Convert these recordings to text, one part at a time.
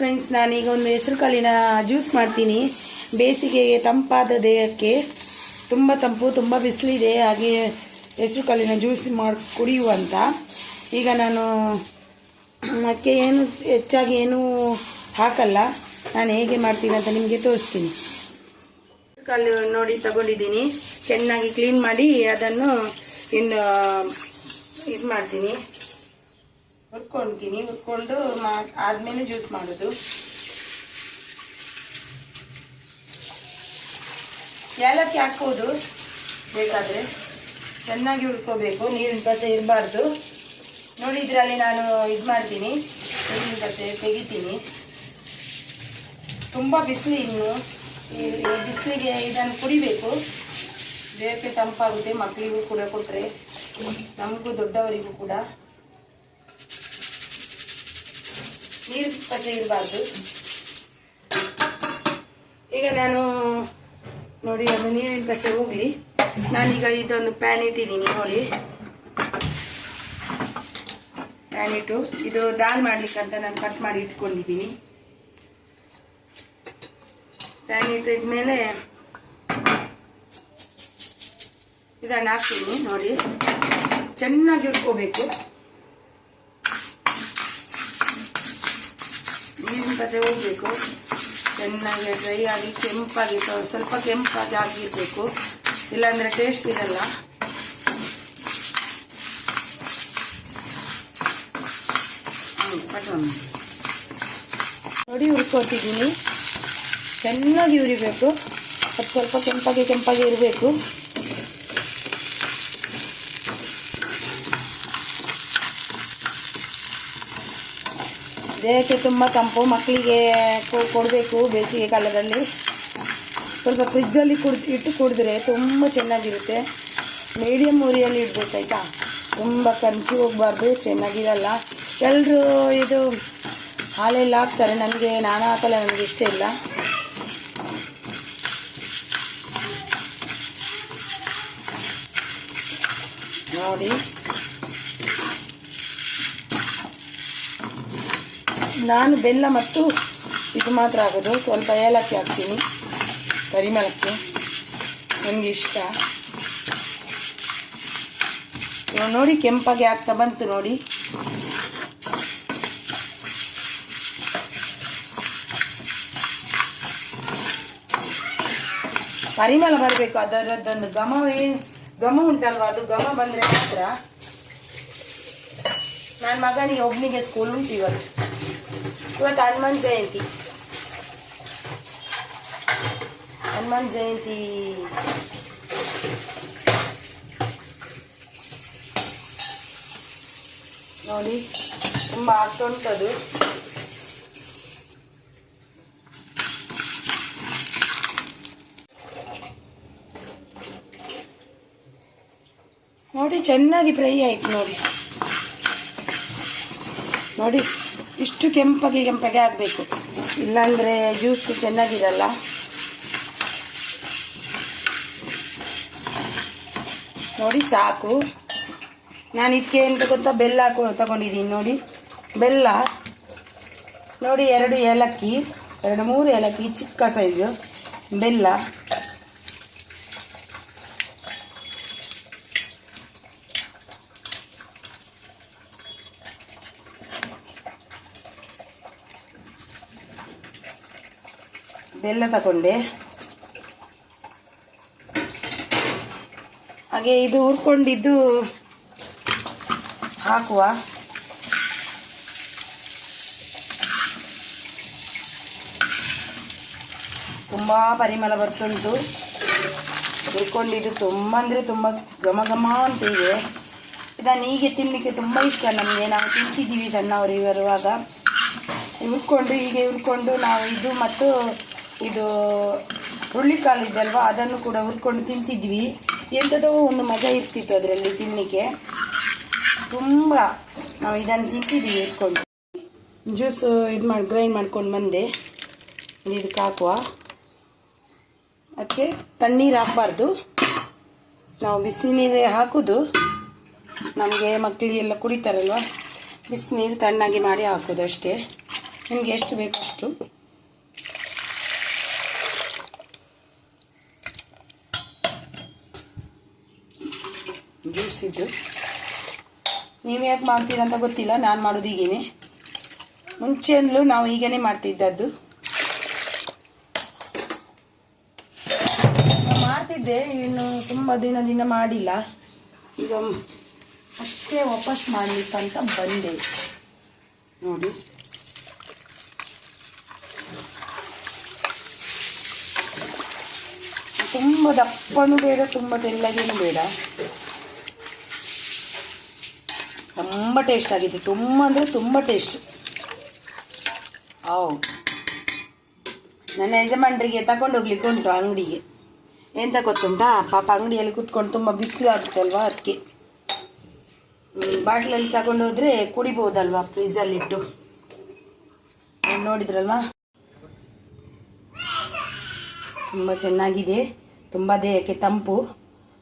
Friends ನಾನೀಗ ಒಂದು ಹೆಸರು ಕಾಳಿನ ಜ್ಯೂಸ್ ಮಾಡ್ತೀನಿ. ಬೇಸಿಗೆಗೆ ತಂಪಾದ ದೇಹಕ್ಕೆ ತುಂಬ ತಂಪು, ತುಂಬ ಬಿಸಿಲಿದೆ, ಹಾಗೆ ಹೆಸರು ಕಾಳಿನ ಜ್ಯೂಸ್ ಮಾಡಿ ಕುಡಿಯುವಂತ ಈಗ ನಾನು ಅದಕ್ಕೆ ಏನು ಹೆಚ್ಚಾಗಿ ಏನೂ ಹಾಕಲ್ಲ. ನಾನು ಹೇಗೆ ಮಾಡ್ತೀನಿ ಅಂತ ನಿಮಗೆ ತೋರಿಸ್ತೀನಿ. ಕಲ್ಲು ನೋಡಿ ತಗೊಂಡಿದ್ದೀನಿ. ಚೆನ್ನಾಗಿ ಕ್ಲೀನ್ ಮಾಡಿ ಅದನ್ನು ಇನ್ನು, ಇದು ಮಾಡ್ತೀನಿ. ಹುರ್ಕೊಳ್ತೀನಿ ಹುರ್ಕೊಂಡು ಮಾ, ಆದಮೇಲೆ ಜ್ಯೂಸ್ ಮಾಡೋದು. ಏಲಕ್ಕಿ ಹಾಕ್ಬೋದು, ಬೇಕಾದರೆ. ಚೆನ್ನಾಗಿ ಹುರ್ಕೋಬೇಕು, ನೀರಿನ ಕಸೆ ಇರಬಾರ್ದು. ನೋಡಿ, ಇದರಲ್ಲಿ ನಾನು ಇದು ಮಾಡ್ತೀನಿ. ನೀರಿನ ಕಸೆ ತೆಗಿತೀನಿ. ತುಂಬ ಬಿಸಿಲು ಇನ್ನು. ಈ ಬಿಸಿಲಿಗೆ ಇದನ್ನು ಕುಡಿಬೇಕು. ದೇಹಕ್ಕೆ ತಂಪಾಗುತ್ತೆ ಮಕ್ಕಳಿಗೂ ಕೂಡ ಕೊಟ್ಟರೆ ನಮಗೂ ದೊಡ್ಡವರಿಗೂ ಕೂಡ. ನೀರು ಕಸೆ ಇರಬಾರ್ದು. ಈಗ ನಾನು ನೋಡಿ, ಅದು ನೀರಿನ ಕಸೆ ಹೋಗಲಿ. ನಾನೀಗ ಇದೊಂದು ಪ್ಯಾನ್ ಇಟ್ಟಿದ್ದೀನಿ, ನೋಡಿ. ಪ್ಯಾನ್ ಇಟ್ಟು ಇದು ದಾಲ್ ಮಾಡ್ಲಿಕ್ಕಂತ ನಾನು ಕಟ್ ಮಾಡಿ ಇಟ್ಕೊಂಡಿದ್ದೀನಿ. ಪ್ಯಾನ್ ಇಟ್ಟಿದ್ಮೇಲೆ ಇದನ್ನು ಹಾಕ್ತೀನಿ, ನೋಡಿ. ಚೆನ್ನಾಗಿ ಇಟ್ಕೋಬೇಕು ಕಸೆ ಚೆನ್ನಾಗಿ ಡ್ರೈ ಆಗಿ ಕೆಂಪಾಗಿ ಸ್ವ- ಸ್ವಲ್ಪ ಕೆಂಪಾಗಿ ಆಗಿರ್ಬೇಕು. ಇಲ್ಲಾಂದರೆ ಟೇಸ್ಟ್ ಇರಲ್ಲ. ನೋಡಿ ಹುರ್ಕೊತಿದ್ದೀನಿ. ಚೆನ್ನಾಗಿ ಉರಿಬೇಕು ಅದು ಸ್ವಲ್ಪ ಕೆಂಪಾಗಿ ಕೆಂಪಾಗಿ ಇರಬೇಕು ದೇಹಕ್ಕೆ ತುಂಬ ತಂಪು ಮಕ್ಕಳಿಗೆ ಕೊಡಬೇಕು ಬೇಸಿಗೆ ಕಾಲದಲ್ಲಿ. ಸ್ವಲ್ಪ ಫ್ರಿಜ್ಜಲ್ಲಿ ಕುಡ್ ಇಟ್ಟು ಕುಡಿದ್ರೆ ತುಂಬ ಚೆನ್ನಾಗಿರುತ್ತೆ. ಮೀಡಿಯಮ್ ಉರಿಯಲ್ಲಿ ಇಡಬೇಕಾಯ್ತಾ ತುಂಬ ಕಂಚಿ ಹೋಗಬಾರ್ದು, ಚೆನ್ನಾಗಿರಲ್ಲ. ಎಲ್ಲರೂ ಇದು ಹಾಲೆಲ್ಲ ಹಾಕ್ತಾರೆ. ನನಗೆ, ನಾನು ಹಾಕಲ್ಲ ನನಗೆ ಇಷ್ಟ ಇಲ್ಲ. ನೋಡಿ. ನಾನು ಬೆಲ್ಲ ಮತ್ತು ಇದು ಮಾತ್ರ ಆಗೋದು ಸ್ವಲ್ಪ ಏಲಕ್ಕಿ ಹಾಕ್ತೀನಿ. ಪರಿಮಳಕ್ಕೆ ನನಗೆ ಇಷ್ಟ? ನೋಡಿ ಕೆಂಪಾಗಿ ಆಗ್ತಾ ಬಂತು ನೋಡಿ. ಪರಿಮಳ ಬರಬೇಕು. ಅದರದ್ದೊಂದು ಘಮವೇ ಘಮ ಉಂಟಲ್ವಾ? ಅದು ಘಮ ಬಂದರೆ ಮಾತ್ರ. ನನ್ನ ಮಗನಿಗೆ ಒಬ್ಬನಿಗೆ ಸ್ಕೂಲ್ ಉಂಟು ಇವತ್ತು ಇವತ್ತು ಹನುಮಾನ್ ಜಯಂತಿ. ಹನುಮಾನ್ ಜಯಂತಿ. ನೋಡಿ, ತುಂಬ ಆಗ್ತಾ ಉಂಟದು ನೋಡಿ, ಚೆನ್ನಾಗಿ ಫ್ರೈ ಆಯ್ತು ನೋಡಿ. ನೋಡಿ. ಇಷ್ಟು ಕೆಂಪಗೆ ಕೆಂಪಗೆ ಆಗಬೇಕು. ಇಲ್ಲಾಂದರೆ ಜ್ಯೂಸ್ ಚೆನ್ನಾಗಿರಲ್ಲ. ನೋಡಿ ಸಾಕು. ನಾನು ಇದಕ್ಕೆ ಎಂತ ಗೊತ್ತಾ? ಬೆಲ್ಲ ಹಾಕೊ ತಗೊಂಡಿದ್ದೀನಿ ನೋಡಿ. ಬೆಲ್ಲ. ನೋಡಿ ಎರಡು ಏಲಕ್ಕಿ, ಎರಡು ಮೂರು ಏಲಕ್ಕಿ ಚಿಕ್ಕ ಸೈಜು ಬೆಲ್ಲ. ಬೆಲ್ಲ ತಗೊಂಡೆ. ಹಾಗೆ ಇದು ಹುರ್ಕೊಂಡಿದ್ದು ಹಾಕುವ. ತುಂಬ ಪರಿಮಳ ಬರ್ತುಂಟು ಹುರ್ಕೊಂಡಿದ್ದು ತುಂಬ ಅಂದರೆ ತುಂಬ ಘಮ ಘಮ ಅಂತ ಇದೆ. ಇದನ್ನು ಹೀಗೆ ತಿನ್ನಲಿಕ್ಕೆ ತುಂಬ ಇಷ್ಟ ನಮಗೆ. ನಾವು ತಿಂತಿದ್ದೀವಿ ಸಣ್ಣವರು ಇರುವಾಗ. ಹುರ್ಕೊಂಡು ಹೀಗೆ ಹುರ್ಕೊಂಡು ನಾವು ಇದು ಮತ್ತು ಇದು ಹುರುಳಿಕಾಳು ಇದಲ್ವಾ? ಅದನ್ನು ಕೂಡ ಹುರ್ಕೊಂಡು ತಿಂತಿದ್ವಿ. ಎಂಥದೋ ಒಂದು ಮಜಾ ಇರ್ತಿತ್ತು ಅದರಲ್ಲಿ ತಿನ್ನಲಿಕ್ಕೆ ತುಂಬ ನಾವು ಇದನ್ನು ತಿಂತಿದ್ವಿ ಹುರ್ಕೊಂಡು. ಜ್ಯೂಸು ಇದು ಮಾಡಿ, ಗ್ರೈಂಡ್ ಮಾಡ್ಕೊಂಡು ಬಂದೆ. ಇದಕ್ಕೆ ಹಾಕುವ. ಅದಕ್ಕೆ ತಣ್ಣೀರು ಹಾಕಬಾರ್ದು. ನಾವು ಬಿಸಿನೀರೇ ಹಾಕೋದು. ನಮಗೆ ಮಕ್ಕಳಿಗೆಲ್ಲ ಕುಡಿತಾರಲ್ವ? ಬಿಸಿನೀರು ತಣ್ಣಗೆ ಮಾಡಿ ಹಾಕೋದು ಅಷ್ಟೇ. ನಿಮಗೆ ಎಷ್ಟು ಬೇಕು ಅಷ್ಟು ಜ್ಯೂಸ್ ಇದ್ದು. ನೀವು ಯಾಕೆ ಮಾಡ್ತೀರಾ ಅಂತ ಗೊತ್ತಿಲ್ಲ, ನಾನು ಮಾಡೋದು ಹೀಗೇನೆ. ಮುಂಚೆಯಲ್ಲೂ ನಾವು ಹೀಗೇನೆ ಮಾಡ್ತಿದ್ದದ್ದು. ಮಾಡ್ತಿದ್ದೆ, ಇನ್ನು ತುಂಬ ದಿನದಿಂದ ಮಾಡಿಲ್ಲ. ಈಗ ಅಷ್ಟೇ ವಾಪಸ್ ಮಾಡಲಿಕ್ಕಂತ ಬಂದೆ. ನೋಡಿ. ತುಂಬ ದಪ್ಪನೂ ಬೇಡ, ತುಂಬ ತೆಳ್ಳಗೇನು ಬೇಡ. ತುಂಬ ಟೇಸ್ಟ್ ಆಗಿದೆ ತುಂಬ ಅಂದರೆ ತುಂಬ ಟೇಸ್ಟ್ ಹೌ ನನ್ನ ಯಜಮಾನ್ರಿಗೆ ತಗೊಂಡೋಗ್ಲಿಕ್ಕೆ ಉಂಟು ಅಂಗಡಿಗೆ. ಎಂತ ಗೊತ್ತುಂಟಾ? ಪಾಪ ಅಂಗಡಿಯಲ್ಲಿ ಕೂತ್ಕೊಂಡು ತುಂಬ ಬಿಸಿಲು ಆಗುತ್ತೆ ಅಲ್ವಾ ಅದಕ್ಕೆ ಬಾಟ್ಲಲ್ಲಿ ತಗೊಂಡೋದ್ರೆ ಕುಡಿಬೋದಲ್ವಾ ಫ್ರಿಜ್ಜಲ್ಲಿಟ್ಟು ನೋಡಿದ್ರಲ್ವಾ? ತುಂಬ ಚೆನ್ನಾಗಿದೆ. ತುಂಬ ದೇಹಕ್ಕೆ ತಂಪು.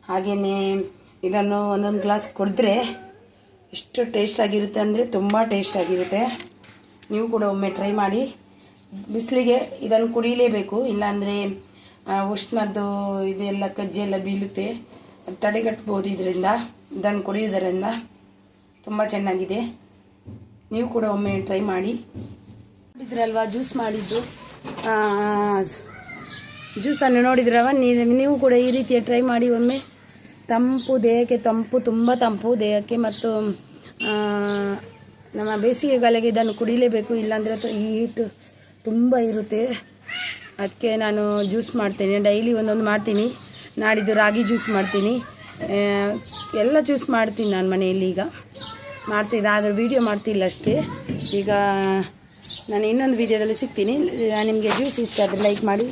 ಹಾಗೆಯೇ ಇದನ್ನು ಒಂದೊಂದು ಗ್ಲಾಸ್ ಕುಡಿದ್ರೆ ಎಷ್ಟು ಟೇಸ್ಟ್ ಆಗಿರುತ್ತೆ ಅಂದರೆ ತುಂಬ ಟೇಸ್ಟ್ ಆಗಿರುತ್ತೆ. ನೀವು ಕೂಡ ಒಮ್ಮೆ ಟ್ರೈ ಮಾಡಿ. ಬಿಸಿಲಿಗೆ ಇದನ್ನು ಕುಡಿಲೇಬೇಕು, ಇಲ್ಲಾಂದರೆ ಉಷ್ಣದ್ದು ಇದೆಲ್ಲ ಕಜ್ಜಿ ಎಲ್ಲ ಬೀಳುತ್ತೆ. ತಡೆಗಟ್ಬೋದು ಇದರಿಂದ, ಇದನ್ನು ಕುಡಿಯೋದರಿಂದ ತುಂಬ ಚೆನ್ನಾಗಿದೆ. ನೀವು ಕೂಡ ಒಮ್ಮೆ ಟ್ರೈ ಮಾಡಿ. ನೋಡಿದ್ರಲ್ವಾ ಜ್ಯೂಸ್ ಮಾಡಿದ್ದು? ಜ್ಯೂಸನ್ನು ನೋಡಿದ್ರವ ನೀವು ಕೂಡ ಈ ರೀತಿಯ ಟ್ರೈ ಮಾಡಿ ಒಮ್ಮೆ. ತಂಪು ದೇಹಕ್ಕೆ ತಂಪು, ತುಂಬ ತಂಪು ದೇಹಕ್ಕೆ ಮತ್ತು ನಮ್ಮ ಬೇಸಿಗೆಗಾಲಕ್ಕೆ ಇದನ್ನು ಕುಡಿಲೇಬೇಕು, ಇಲ್ಲಾಂದರೆ ಈ ಹೀಟ್ ತುಂಬ ಇರುತ್ತೆ. ಅದಕ್ಕೆ ನಾನು ಜ್ಯೂಸ್ ಮಾಡ್ತೇನೆ ಡೈಲಿ ಒಂದೊಂದು ಮಾಡ್ತೀನಿ. ನಾಡಿದ್ದು ರಾಗಿ ಜ್ಯೂಸ್ ಮಾಡ್ತೀನಿ. ಎಲ್ಲ ಜ್ಯೂಸ್ ಮಾಡ್ತೀನಿ ನಾನು ಮನೆಯಲ್ಲಿ ಈಗ. ಮಾಡ್ತಿದ್ದೆ, ಆದರೆ ವೀಡಿಯೋ ಮಾಡ್ತಿಲ್ಲ ಅಷ್ಟೇ. ಈಗ ನಾನು ಇನ್ನೊಂದು ವೀಡಿಯೋದಲ್ಲಿ ಸಿಗ್ತೀನಿ. ನಿಮಗೆ ಜ್ಯೂಸ್ ಇಷ್ಟ ಆದರೆ ಲೈಕ್ ಮಾಡಿ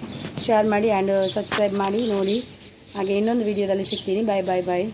ಶೇರ್ ಮಾಡಿ ಆ್ಯಂಡ್ ಸಬ್ಸ್ಕ್ರೈಬ್ ಮಾಡಿ, ನೋಡಿ. ಹಾಗೆ ಇನ್ನೊಂದು ವಿಡಿಯೋದಲ್ಲಿ ಸಿಗ್ತೀನಿ. ಬಾಯ್ ಬಾಯ್ ಬಾಯ್